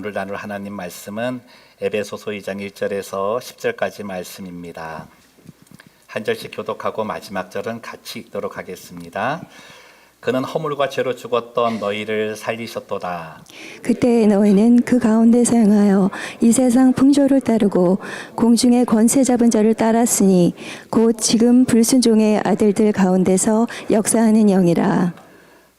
오늘 나눌 하나님 말씀은 에베소서 2장 1절에서 10절까지 말씀입니다. 한 절씩 교독하고 마지막 절은 같이 읽도록 하겠습니다. 그는 허물과 죄로 죽었던 너희를 살리셨도다. 그때 너희는 그 가운데서 행하여 이 세상 풍조를 따르고 공중의 권세 잡은 자를 따랐으니 곧 지금 불순종의 아들들 가운데서 역사하는 영이라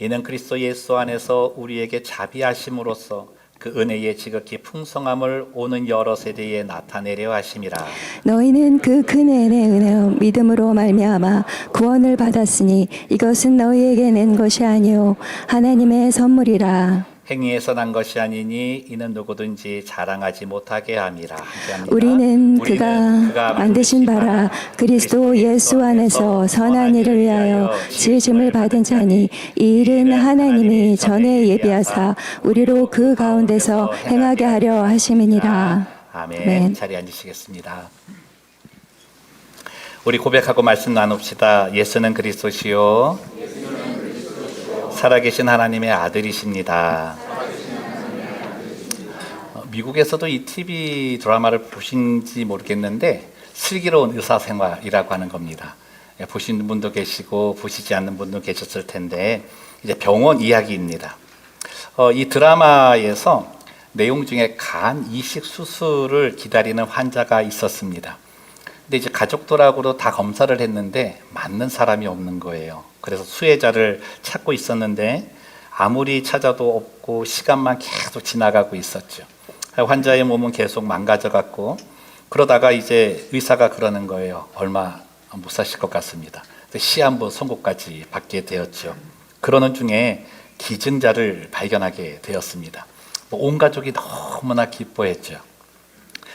이는 그리스도 예수 안에서 우리에게 자비하심으로써 그 은혜의 지극히 풍성함을 오는 여러 세대에 나타내려 하심이라. 너희는 그 큰 은혜의 은혜로 믿음으로 말미암아 구원을 받았으니 이것은 너희에게 낸 것이 아니요 하나님의 선물이라 행위에서 난 것이 아니니 이는 누구든지 자랑하지 못하게 함이라. 우리는 그가 만드신 바라 그리스도 예수 안에서 선한 일을 위하여 지으심을 받은 자니 이 일은 하나님이 전에 예비하사 우리로 그 가운데서 행하게 하려 하심이니라. 아멘. 아멘. 자리에 앉으시겠습니다. 우리 고백하고 말씀 나눕시다. 예수는 그리스도시요. 살아계신 하나님의 아들이십니다. 어, 미국에서도 이 TV 드라마를 보신지 모르겠는데 슬기로운 의사생활이라고 하는 겁니다. 예, 보신 분도 계시고 보시지 않는 분도 계셨을 텐데 이제 병원 이야기입니다. 어, 이 드라마에서 내용 중에 간 이식 수술을 기다리는 환자가 있었습니다. 근데 이제 가족들하고도 다 검사를 했는데 맞는 사람이 없는 거예요. 그래서 수혜자를 찾고 있었는데 아무리 찾아도 없고 시간만 계속 지나가고 있었죠. 환자의 몸은 계속 망가져 갔고 그러다가 이제 의사가 그러는 거예요. 얼마 못 사실 것 같습니다. 시한부 선고까지 받게 되었죠. 그러는 중에 기증자를 발견하게 되었습니다. 뭐온 가족이 너무나 기뻐했죠.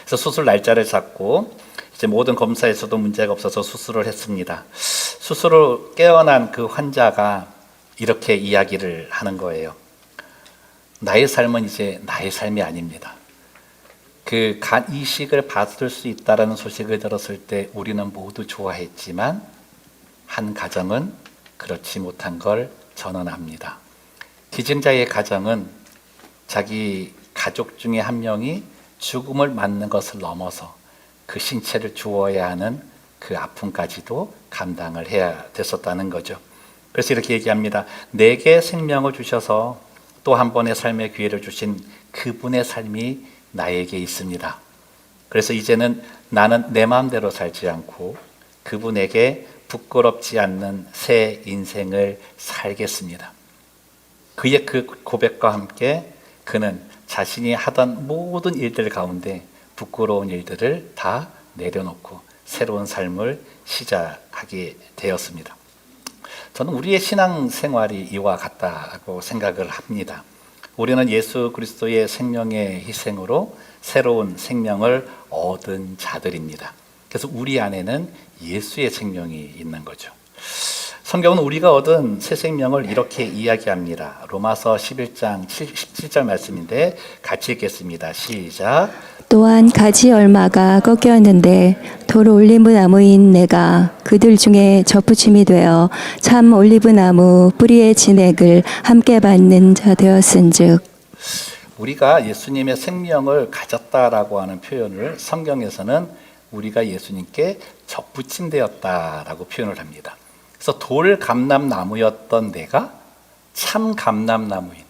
그래서 수술 날짜를 잡고 이 제 모든 검사에서도 문제가 없어서 수술을 했습니다. 수술을 깨어난 그 환자가 이렇게 이야기를 하는 거예요. 나의 삶은 이제 나의 삶이 아닙니다. 그 간 이식을 받을 수 있다라는 소식을 들었을 때 우리는 모두 좋아했지만 한 가정은 그렇지 못한 걸 전언합니다. 기증자의 가정은 자기 가족 중에 한 명이 죽음을 맞는 것을 넘어서 그 신체를 주어야 하는 그 아픔까지도 감당을 해야 됐었다는 거죠. 그래서 이렇게 얘기합니다. 내게 생명을 주셔서 또 한 번의 삶의 기회를 주신 그분의 삶이 나에게 있습니다. 그래서 이제는 나는 내 마음대로 살지 않고 그분에게 부끄럽지 않는 새 인생을 살겠습니다. 그의 그 고백과 함께 그는 자신이 하던 모든 일들 가운데 부끄러운 일들을 다 내려놓고 새로운 삶을 시작하게 되었습니다. 저는 우리의 신앙 생활이 이와 같다고 생각을 합니다. 우리는 예수 그리스도의 생명의 희생으로 새로운 생명을 얻은 자들입니다. 그래서 우리 안에는 예수의 생명이 있는 거죠. 성경은 우리가 얻은 새 생명을 이렇게 이야기합니다. 로마서 11장 17절 말씀인데 같이 읽겠습니다. 시작. 또한 가지 얼마가 꺾였는데 돌 올리브 나무인 내가 그들 중에 접붙임이 되어 참 올리브 나무 뿌리의 진액을 함께 받는 자 되었은즉 우리가 예수님의 생명을 가졌다라고 하는 표현을 성경에서는 우리가 예수님께 접붙임 되었다라고 표현을 합니다. 그래서 돌 감람 나무였던 내가 참 감람 나무인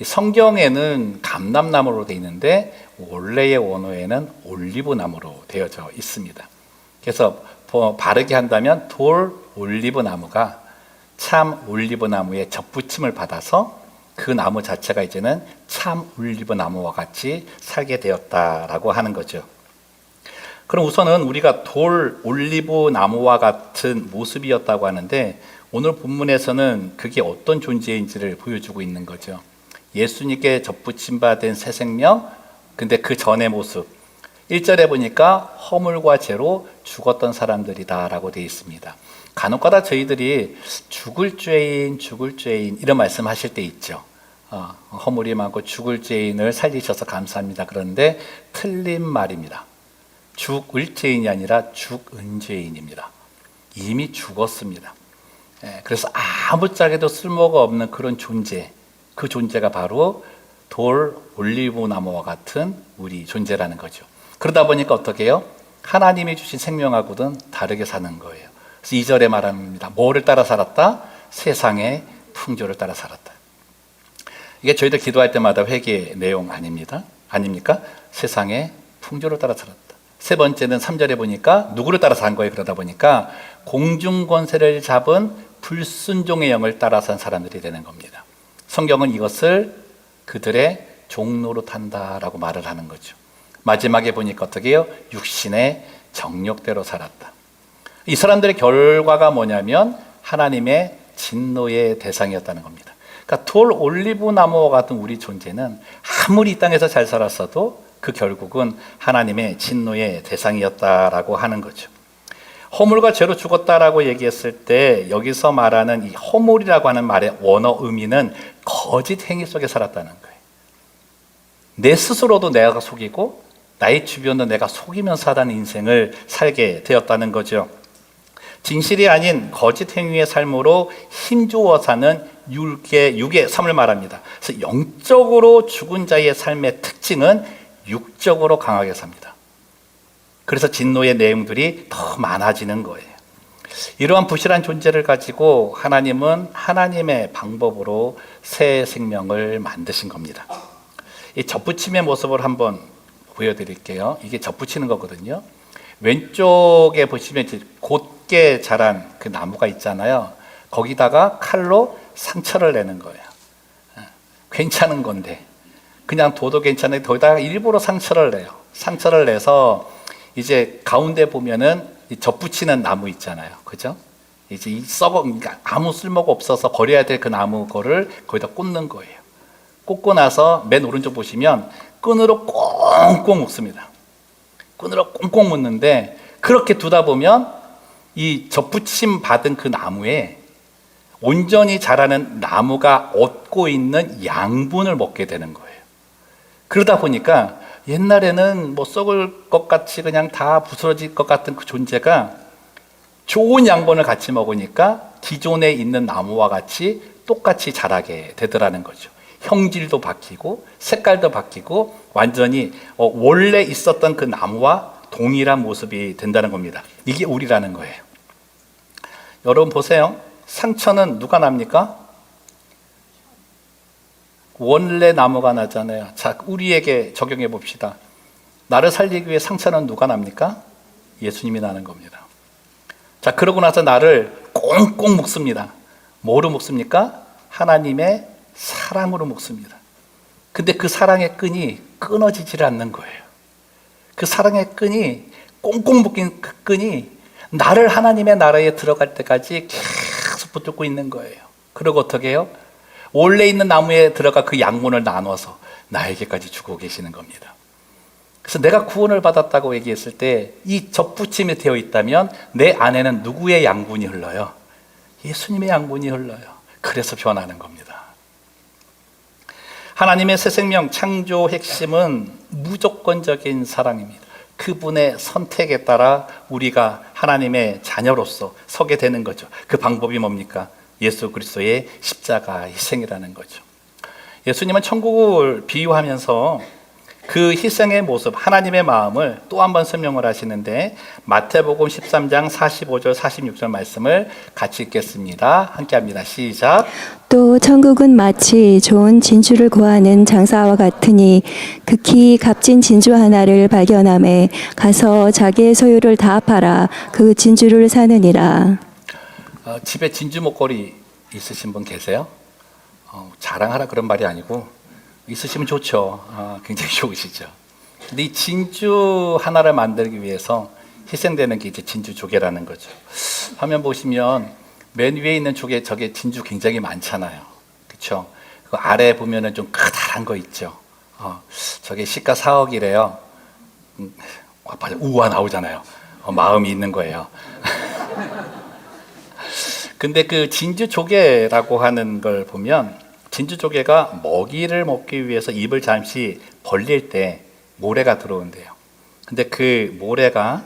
이 성경에는 감람나무로 되어 있는데 원래의 원어에는 올리브 나무로 되어져 있습니다. 그래서 뭐 바르게 한다면 돌 올리브 나무가 참 올리브 나무의 접붙임을 받아서 그 나무 자체가 이제는 참 올리브 나무와 같이 살게 되었다라고 하는 거죠. 그럼 우선은 우리가 돌 올리브 나무와 같은 모습이었다고 하는데 오늘 본문에서는 그게 어떤 존재인지를 보여주고 있는 거죠. 예수님께 접붙임 받은 새 생명, 근데 그 전의 모습, 1절에 보니까 허물과 죄로 죽었던 사람들이다라고 되어 있습니다. 간혹가다 저희들이 죽을 죄인, 죽을 죄인 이런 말씀하실 때 있죠. 어, 허물이 많고 죽을 죄인을 살리셔서 감사합니다. 그런데 틀린 말입니다. 죽을 죄인이 아니라 죽은 죄인입니다. 이미 죽었습니다. 예, 그래서 아무짝에도 쓸모가 없는 그런 존재, 그 존재가 바로 돌 올리브 나무와 같은 우리 존재라는 거죠. 그러다 보니까 어떻게 해요? 하나님이 주신 생명하고는 다르게 사는 거예요. 그래서 2절에 말합니다. 뭐를 따라 살았다? 세상의 풍조를 따라 살았다. 이게 저희들 기도할 때마다 회개 내용 아닙니다. 아닙니까? 세상의 풍조를 따라 살았다. 세 번째는 3절에 보니까 누구를 따라 산 거예요? 그러다 보니까 공중 권세를 잡은 불순종의 영을 따라 산 사람들이 되는 겁니다. 성경은 이것을 그들의 종로로 탄다라고 말을 하는 거죠. 마지막에 보니까 어떻게 해요? 육신의 정욕대로 살았다. 이 사람들의 결과가 뭐냐면 하나님의 진노의 대상이었다는 겁니다. 그러니까 돌 올리브 나무와 같은 우리 존재는 아무리 이 땅에서 잘 살았어도 그 결국은 하나님의 진노의 대상이었다라고 하는 거죠. 허물과 죄로 죽었다라고 얘기했을 때 여기서 말하는 이 허물이라고 하는 말의 원어 의미는 거짓 행위 속에 살았다는 거예요. 내 스스로도 내가 속이고 나의 주변도 내가 속이면서 사는 인생을 살게 되었다는 거죠. 진실이 아닌 거짓 행위의 삶으로 힘주어 사는 육의, 육의 삶을 말합니다. 그래서 영적으로 죽은 자의 삶의 특징은 육적으로 강하게 삽니다. 그래서 진노의 내용들이 더 많아지는 거예요. 이러한 부실한 존재를 가지고 하나님은 하나님의 방법으로 새 생명을 만드신 겁니다. 이 접붙임의 모습을 한번 보여드릴게요. 이게 접붙이는 거거든요. 왼쪽에 보시면 곧게 자란 그 나무가 있잖아요. 거기다가 칼로 상처를 내는 거예요. 예, 괜찮은 건데 그냥 둬도 괜찮은데 거기다가 일부러 상처를 내요. 상처를 내서 이제 가운데 보면은 이 접붙이는 나무 있잖아요. 그죠? 이제 이 썩어, 그러니까 아무 쓸모가 없어서 버려야 될 그 나무 거를 거기다 꽂는 거예요. 꽂고 나서 맨 오른쪽 보시면 끈으로 꽁꽁 묶습니다. 끈으로 꽁꽁 묶는데 그렇게 두다 보면 이 접붙임 받은 그 나무에 온전히 자라는 나무가 얻고 있는 양분을 먹게 되는 거예요. 그러다 보니까 옛날에는 뭐 썩을 것 같이 그냥 다 부스러질 것 같은 그 존재가 좋은 양분을 같이 먹으니까 기존에 있는 나무와 같이 똑같이 자라게 되더라는 거죠. 형질도 바뀌고 색깔도 바뀌고 완전히 어, 원래 있었던 그 나무와 동일한 모습이 된다는 겁니다. 이게 우리라는 거예요. 여러분 보세요. 상처는 누가 납니까? 원래 나무가 나잖아요. 자, 우리에게 적용해 봅시다. 나를 살리기 위해 상처는 누가 납니까? 예수님이 나는 겁니다. 자, 그러고 나서 나를 꽁꽁 묶습니다. 뭐로 묶습니까? 하나님의 사랑으로 묶습니다. 근데 그 사랑의 끈이 끊어지질 않는 거예요. 그 사랑의 끈이 꽁꽁 묶인 그 끈이 나를 하나님의 나라에 들어갈 때까지 계속 붙들고 있는 거예요. 그리고 어떻게 해요? 원래 있는 나무에 들어가 그 양분을 나눠서 나에게까지 주고 계시는 겁니다. 그래서 내가 구원을 받았다고 얘기했을 때 이 접붙임이 되어 있다면 내 안에는 누구의 양분이 흘러요? 예수님의 양분이 흘러요. 그래서 변하는 겁니다. 하나님의 새 생명 창조 핵심은 무조건적인 사랑입니다. 그분의 선택에 따라 우리가 하나님의 자녀로서 서게 되는 거죠. 그 방법이 뭡니까? 예수 그리스도의 십자가 희생이라는 거죠. 예수님은 천국을 비유하면서 그 희생의 모습, 하나님의 마음을 또 한 번 설명을 하시는데 마태복음 13장 45절 46절 말씀을 같이 읽겠습니다. 함께 합니다. 시작. 또 천국은 마치 좋은 진주를 구하는 장사와 같으니 극히 값진 진주 하나를 발견함에 가서 자기의 소유를 다 팔아 그 진주를 사느니라. 어, 집에 진주 목걸이 있으신 분 계세요? 어, 자랑하라 그런 말이 아니고 있으시면 좋죠. 어, 굉장히 좋으시죠. 근데 이 진주 하나를 만들기 위해서 희생되는 게 이제 진주 조개라는 거죠. 화면 보시면 맨 위에 있는 조개 저게 진주 굉장히 많잖아요. 그렇죠? 그 아래 보면은 좀 커다란 거 있죠. 어, 저게 시가 4억이래요. 음, 우와 나오잖아요. 어, 마음이 있는 거예요. 근데 그 진주 조개라고 하는 걸 보면 진주 조개가 먹이를 먹기 위해서 입을 잠시 벌릴 때 모래가 들어온대요. 근데 그 모래가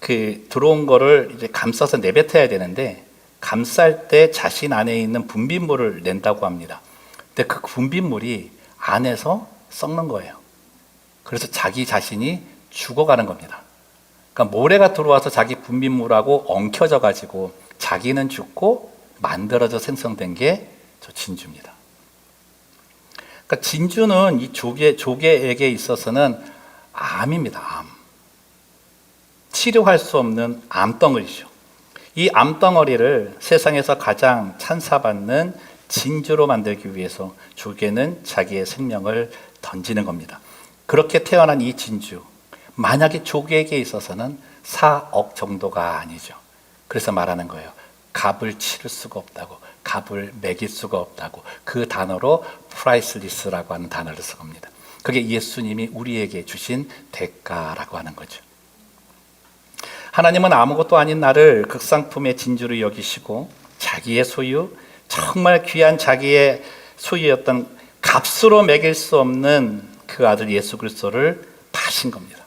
그 들어온 거를 이제 감싸서 내뱉어야 되는데 감쌀 때 자신 안에 있는 분비물을 낸다고 합니다. 근데 그 분비물이 안에서 썩는 거예요. 그래서 자기 자신이 죽어가는 겁니다. 그러니까 모래가 들어와서 자기 분비물하고 엉켜져 가지고 자기는 죽고 만들어져 생성된 게 저 진주입니다. 그러니까 진주는 이 조개 조개에게 있어서는 암입니다. 암. 치료할 수 없는 암덩어리죠. 이 암덩어리를 세상에서 가장 찬사받는 진주로 만들기 위해서 조개는 자기의 생명을 던지는 겁니다. 그렇게 태어난 이 진주, 만약에 조개에게 있어서는 4억 정도가 아니죠. 그래서 말하는 거예요. 값을 치를 수가 없다고, 값을 매길 수가 없다고 그 단어로 프라이슬리스라고 하는 단어를 쓴 겁니다. 그게 예수님이 우리에게 주신 대가라고 하는 거죠. 하나님은 아무것도 아닌 나를 극상품의 진주로 여기시고 자기의 소유, 정말 귀한 자기의 소유였던 값으로 매길 수 없는 그 아들 예수 그리스도를 파신 겁니다.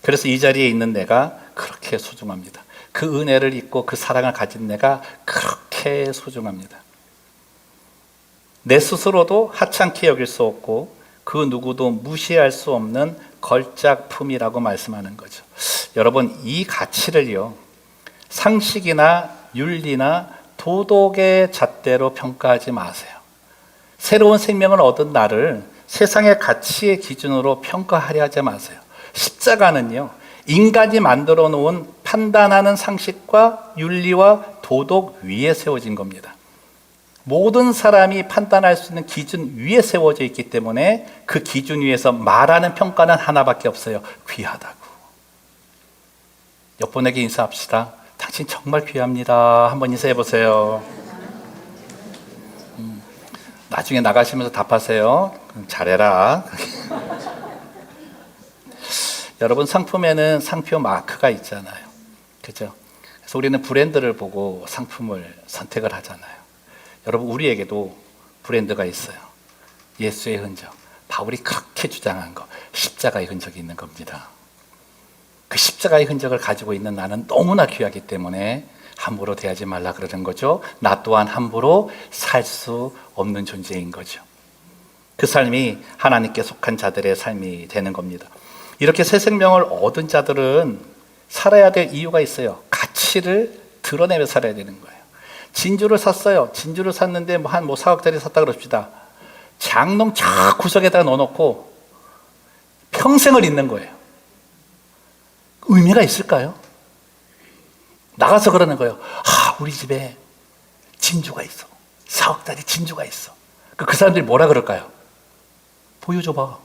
그래서 이 자리에 있는 내가 그렇게 소중합니다. 그 은혜를 잊고 그 사랑을 가진 내가 그렇게 소중합니다. 내 스스로도 하찮게 여길 수 없고 그 누구도 무시할 수 없는 걸작품이라고 말씀하는 거죠. 여러분 이 가치를요 상식이나 윤리나 도덕의 잣대로 평가하지 마세요. 새로운 생명을 얻은 나를 세상의 가치의 기준으로 평가하려 하지 마세요. 십자가는요 인간이 만들어 놓은 판단하는 상식과 윤리와 도덕 위에 세워진 겁니다. 모든 사람이 판단할 수 있는 기준 위에 세워져 있기 때문에 그 기준 위에서 말하는 평가는 하나밖에 없어요. 귀하다고. 옆분에게 인사합시다. 당신 정말 귀합니다. 한번 인사해 보세요. 음, 나중에 나가시면서 답하세요. 잘해라. 여러분 상품에는 상표 마크가 있잖아요. 그죠? 그래서 우리는 브랜드를 보고 상품을 선택을 하잖아요. 여러분 우리에게도 브랜드가 있어요. 예수의 흔적. 바울이 그렇게 주장한 거 십자가의 흔적이 있는 겁니다. 그 십자가의 흔적을 가지고 있는 나는 너무나 귀하기 때문에 함부로 대하지 말라 그러는 거죠. 나 또한 함부로 살 수 없는 존재인 거죠. 그 삶이 하나님께 속한 자들의 삶이 되는 겁니다. 이렇게 새 생명을 얻은 자들은 살아야 될 이유가 있어요. 가치를 드러내며 살아야 되는 거예요. 진주를 샀어요. 진주를 샀는데 뭐 한뭐 4억짜리 샀다 그럽시다. 장롱 저 구석에다가 넣어놓고 평생을 잊는 거예요. 의미가 있을까요? 나가서 그러는 거예요. 아, 우리 집에 진주가 있어. 4억짜리 진주가 있어. 그, 그 사람들이 뭐라 그럴까요? 보여줘봐.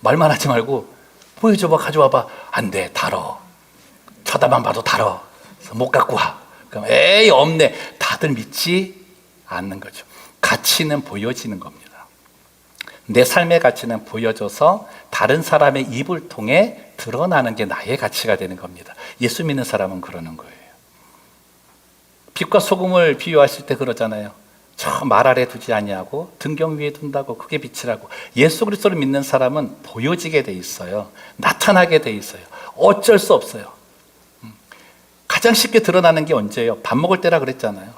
말만 하지 말고 보여줘봐, 가져와봐. 안 돼, 달어. 쳐다만 봐도 달어. 못 갖고 와. 그럼 에이 없네. 다들 믿지 않는 거죠. 가치는 보여지는 겁니다. 내 삶의 가치는 보여져서 다른 사람의 입을 통해 드러나는 게 나의 가치가 되는 겁니다. 예수 믿는 사람은 그러는 거예요. 빛과 소금을 비유하실 때 그러잖아요. 저 말 아래 두지 아니하고 등경 위에 둔다고 그게 빛이라고. 예수 그리스도를 믿는 사람은 보여지게 돼 있어요. 나타나게 돼 있어요. 어쩔 수 없어요. 음. 가장 쉽게 드러나는 게 언제예요? 밥 먹을 때라 그랬잖아요.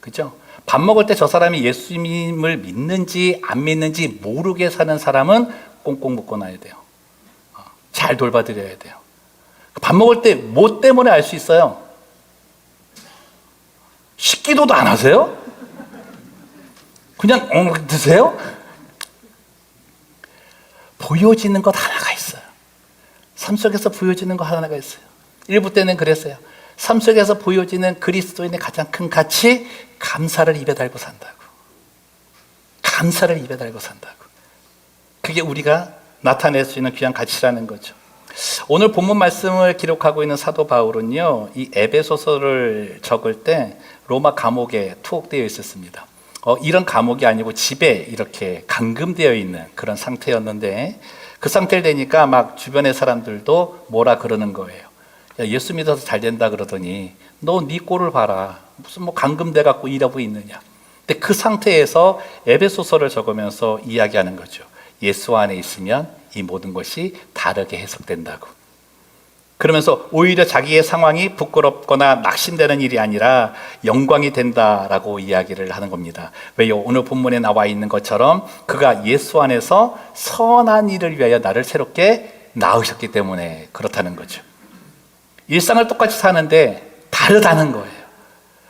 그죠? 밥 먹을 때 저 사람이 예수님을 믿는지 안 믿는지 모르게 사는 사람은 꽁꽁 묶어놔야 돼요. 어, 잘 돌봐드려야 돼요. 밥 먹을 때 뭐 때문에 알 수 있어요? 식기도도 안 하세요? 그냥 엉 드세요? 보여지는 것 하나가 있어요. 삶 속에서 보여지는 것 하나가 있어요. 일부 때는 그랬어요. 삶 속에서 보여지는 그리스도인의 가장 큰 가치, 감사를 입에 달고 산다고. 감사를 입에 달고 산다고. 그게 우리가 나타낼 수 있는 귀한 가치라는 거죠. 오늘 본문 말씀을 기록하고 있는 사도 바울은요, 이 에베소서를 적을 때 로마 감옥에 투옥되어 있었습니다. 어, 이런 감옥이 아니고 집에 이렇게 감금되어 있는 그런 상태였는데, 그 상태를 되니까 막 주변의 사람들도 뭐라 그러는 거예요. 야, 예수 믿어서 잘 된다 그러더니 너네 꼴을 봐라. 무슨 뭐 감금돼 갖고 이러고 있느냐. 근데 그 상태에서 에베소서를 적으면서 이야기하는 거죠. 예수 안에 있으면 이 모든 것이 다르게 해석된다고. 그러면서 오히려 자기의 상황이 부끄럽거나 낙심되는 일이 아니라 영광이 된다라고 이야기를 하는 겁니다. 왜요? 오늘 본문에 나와 있는 것처럼 그가 예수 안에서 선한 일을 위하여 나를 새롭게 낳으셨기 때문에 그렇다는 거죠. 일상을 똑같이 사는데 다르다는 거예요.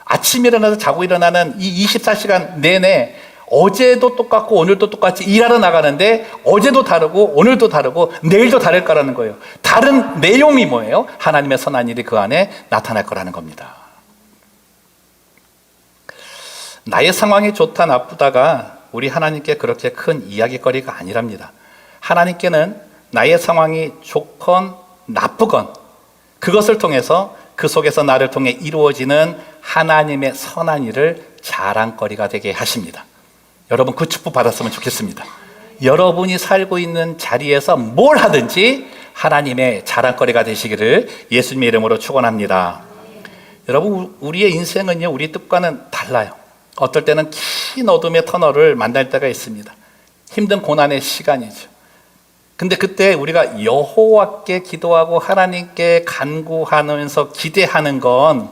아침에 일어나서 자고 일어나는 이 24시간 내내 어제도 똑같고 오늘도 똑같이 일하러 나가는데 어제도 다르고 오늘도 다르고 내일도 다를 거라는 거예요. 다른 내용이 뭐예요? 하나님의 선한 일이 그 안에 나타날 거라는 겁니다. 나의 상황이 좋다 나쁘다가 우리 하나님께 그렇게 큰 이야기거리가 아니랍니다. 하나님께는 나의 상황이 좋건 나쁘건 그것을 통해서 그 속에서 나를 통해 이루어지는 하나님의 선한 일을 자랑거리가 되게 하십니다. 여러분 그 축복 받았으면 좋겠습니다. 여러분이 살고 있는 자리에서 뭘 하든지 하나님의 자랑거리가 되시기를 예수님의 이름으로 축원합니다. 여러분 우리의 인생은요 우리 뜻과는 달라요. 어떨 때는 긴 어둠의 터널을 만날 때가 있습니다. 힘든 고난의 시간이죠. 근데 그때 우리가 여호와께 기도하고 하나님께 간구하면서 기대하는 건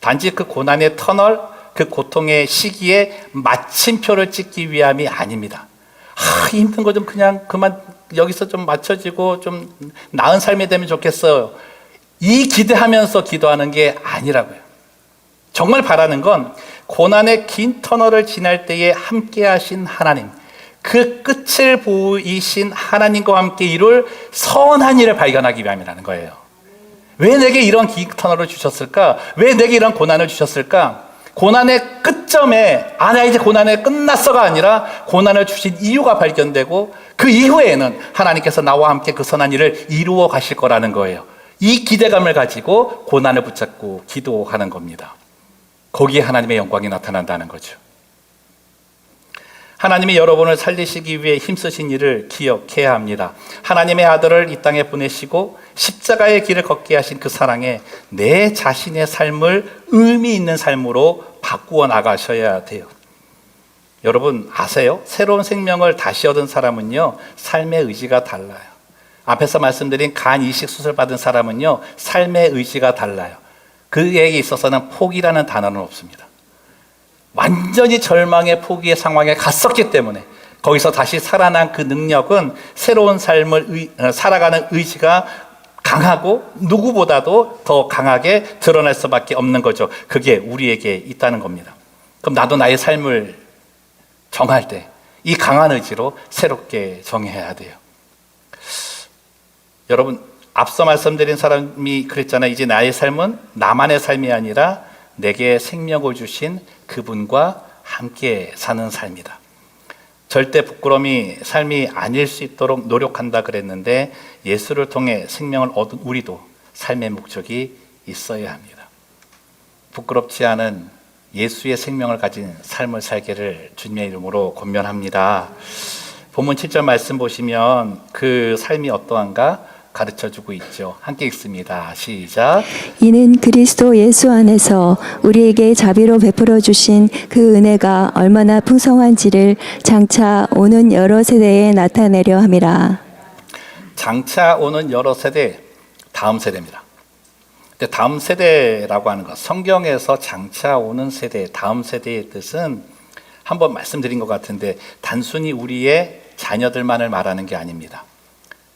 단지 그 고난의 터널, 그 고통의 시기에 마침표를 찍기 위함이 아닙니다. 아, 힘든 거 좀 그냥 그만 여기서 좀 맞춰지고 좀 나은 삶이 되면 좋겠어요. 이 기대하면서 기도하는 게 아니라고요. 정말 바라는 건 고난의 긴 터널을 지날 때에 함께 하신 하나님, 그 끝을 보이신 하나님과 함께 이룰 선한 일을 발견하기 위함이라는 거예요. 왜 내게 이런 긴 터널을 주셨을까? 왜 내게 이런 고난을 주셨을까? 고난의 끝점에 아, 나 이제 고난이 끝났어가 아니라 고난을 주신 이유가 발견되고 그 이후에는 하나님께서 나와 함께 그 선한 일을 이루어 가실 거라는 거예요. 이 기대감을 가지고 고난을 붙잡고 기도하는 겁니다. 거기에 하나님의 영광이 나타난다는 거죠. 하나님이 여러분을 살리시기 위해 힘쓰신 일을 기억해야 합니다. 하나님의 아들을 이 땅에 보내시고 십자가의 길을 걷게 하신 그 사랑에 내 자신의 삶을 의미 있는 삶으로 바꾸어 나가셔야 돼요. 여러분 아세요? 새로운 생명을 다시 얻은 사람은요 삶의 의지가 달라요. 앞에서 말씀드린 간 이식 수술 받은 사람은요 삶의 의지가 달라요. 그에게 있어서는 포기라는 단어는 없습니다. 완전히 절망의 포기의 상황에 갔었기 때문에 거기서 다시 살아난 그 능력은 새로운 삶을 의, 어, 살아가는 의지가 강하고 누구보다도 더 강하게 드러날 수밖에 없는 거죠. 그게 우리에게 있다는 겁니다. 그럼 나도 나의 삶을 정할 때 이 강한 의지로 새롭게 정해야 돼요. 여러분 앞서 말씀드린 사람이 그랬잖아요. 이제 나의 삶은 나만의 삶이 아니라 내게 생명을 주신 그분과 함께 사는 삶이다. 절대 부끄러움이 삶이 아닐 수 있도록 노력한다 그랬는데 예수를 통해 생명을 얻은 우리도 삶의 목적이 있어야 합니다. 부끄럽지 않은 예수의 생명을 가진 삶을 살기를 주님의 이름으로 권면합니다. 본문 7절 말씀 보시면 그 삶이 어떠한가 가르쳐 주고 있죠. 함께 읽습니다. 시작. 이는 그리스도 예수 안에서 우리에게 자비로 베풀어 주신 그 은혜가 얼마나 풍성한지를 장차 오는 여러 세대에 나타내려 함이라. 장차 오는 여러 세대, 다음 세대입니다. 근데 다음 세대라고 하는 것, 성경에서 장차 오는 세대, 다음 세대의 뜻은 한번 말씀드린 것 같은데 단순히 우리의 자녀들만을 말하는 게 아닙니다.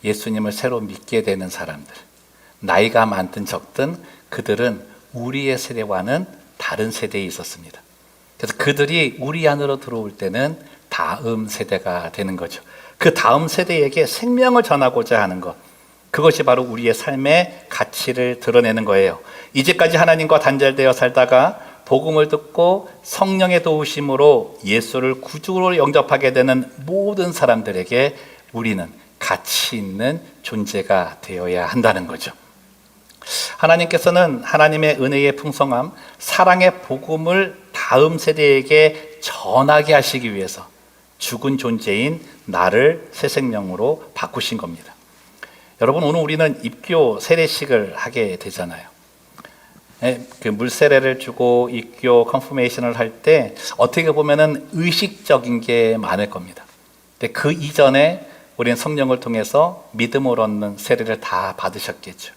예수님을 새로 믿게 되는 사람들, 나이가 많든 적든 그들은 우리의 세대와는 다른 세대에 있었습니다. 그래서 그들이 우리 안으로 들어올 때는 다음 세대가 되는 거죠. 그 다음 세대에게 생명을 전하고자 하는 것. 그것이 바로 우리의 삶의 가치를 드러내는 거예요. 이제까지 하나님과 단절되어 살다가 복음을 듣고 성령의 도우심으로 예수를 구주로 영접하게 되는 모든 사람들에게 우리는 가치 있는 존재가 되어야 한다는 거죠. 하나님께서는 하나님의 은혜의 풍성함, 사랑의 복음을 다음 세대에게 전하게 하시기 위해서 죽은 존재인 나를 새 생명으로 바꾸신 겁니다. 여러분 오늘 우리는 입교 세례식을 하게 되잖아요. 예, 그 물세례를 주고 입교 컨퍼메이션을 할 때 어떻게 보면은 의식적인 게 많을 겁니다. 근데 그 이전에 우리는 성령을 통해서 믿음을 얻는 세례를 다 받으셨겠죠.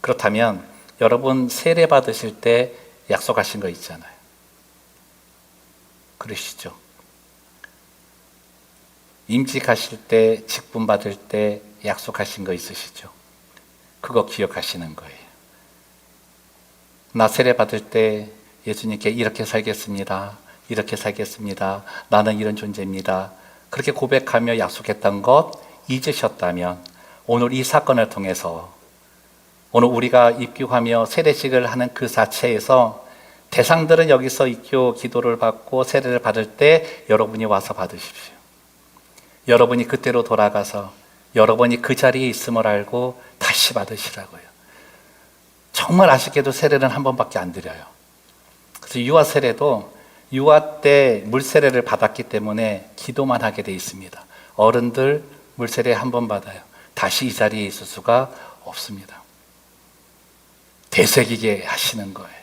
그렇다면 여러분 세례 받으실 때 약속하신 거 있잖아요. 그러시죠? 임직하실 때, 직분 받을 때 약속하신 거 있으시죠? 그거 기억하시는 거예요. 나 세례 받을 때 예수님께 이렇게 살겠습니다. 이렇게 살겠습니다. 나는 이런 존재입니다. 그렇게 고백하며 약속했던 것 잊으셨다면 오늘 이 사건을 통해서 오늘 우리가 입교하며 세례식을 하는 그 자체에서 대상들은 여기서 입교 기도를 받고 세례를 받을 때 여러분이 와서 받으십시오. 여러분이 그때로 돌아가서 여러분이 그 자리에 있음을 알고 다시 받으시라고요. 정말 아쉽게도 세례는 한 번밖에 안 드려요. 그래서 유아 세례도 유아 때 물세례를 받았기 때문에 기도만 하게 돼 있습니다. 어른들 물세례 한 번 받아요. 다시 이 자리에 있을 수가 없습니다. 되새기게 하시는 거예요.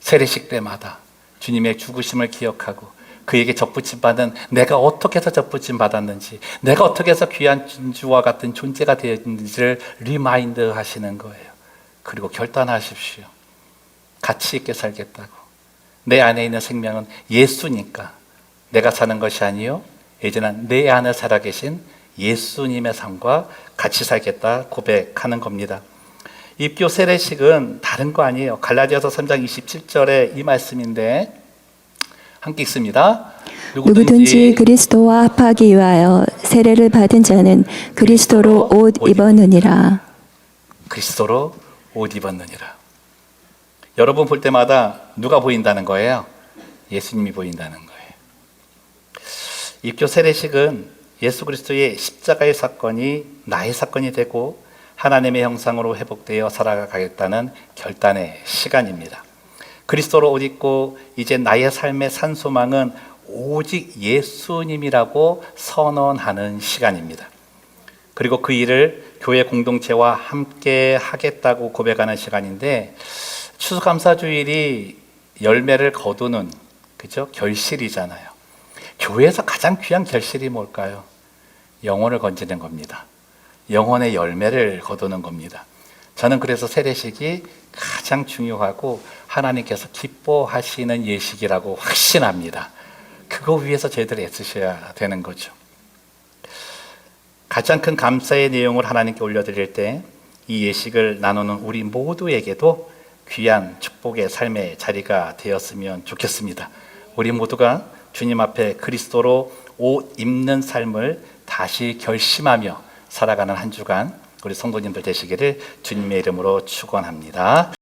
세례식 때마다 주님의 죽으심을 기억하고 그에게 접붙임 받은 내가 어떻게 해서 접붙임 받았는지 내가 어떻게 해서 귀한 진주와 같은 존재가 되었는지를 리마인드 하시는 거예요. 그리고 결단하십시오. 가치 있게 살겠다고. 내 안에 있는 생명은 예수니까 내가 사는 것이 아니요 이제는 내 안에 살아계신 예수님의 삶과 같이 살겠다 고백하는 겁니다. 입교 세례식은 다른 거 아니에요. 갈라디아서 3장 27절에 이 말씀인데 함께 읽습니다. 누구든지 그리스도와 합하기 위하여 세례를 받은 자는 그리스도로 옷 입었느니라. 그리스도로 옷 입었느니라. 여러분 볼 때마다 누가 보인다는 거예요? 예수님이 보인다는 거예요. 입교 세례식은 예수 그리스도의 십자가의 사건이 나의 사건이 되고 하나님의 형상으로 회복되어 살아가겠다는 결단의 시간입니다. 그리스도로 옷 입고 이제 나의 삶의 산소망은 오직 예수님이라고 선언하는 시간입니다. 그리고 그 일을 교회 공동체와 함께 하겠다고 고백하는 시간인데 추수감사주일이 열매를 거두는 그죠 결실이잖아요. 교회에서 가장 귀한 결실이 뭘까요? 영혼을 건지는 겁니다. 영혼의 열매를 거두는 겁니다. 저는 그래서 세례식이 가장 중요하고 하나님께서 기뻐하시는 예식이라고 확신합니다. 그거 위해서 저희들이 애쓰셔야 되는 거죠. 가장 큰 감사의 내용을 하나님께 올려드릴 때 이 예식을 나누는 우리 모두에게도 귀한 축복의 삶의 자리가 되었으면 좋겠습니다. 우리 모두가 주님 앞에 그리스도로 옷 입는 삶을 다시 결심하며 살아가는 한 주간 우리 성도님들 되시기를 주님의 이름으로 축원합니다.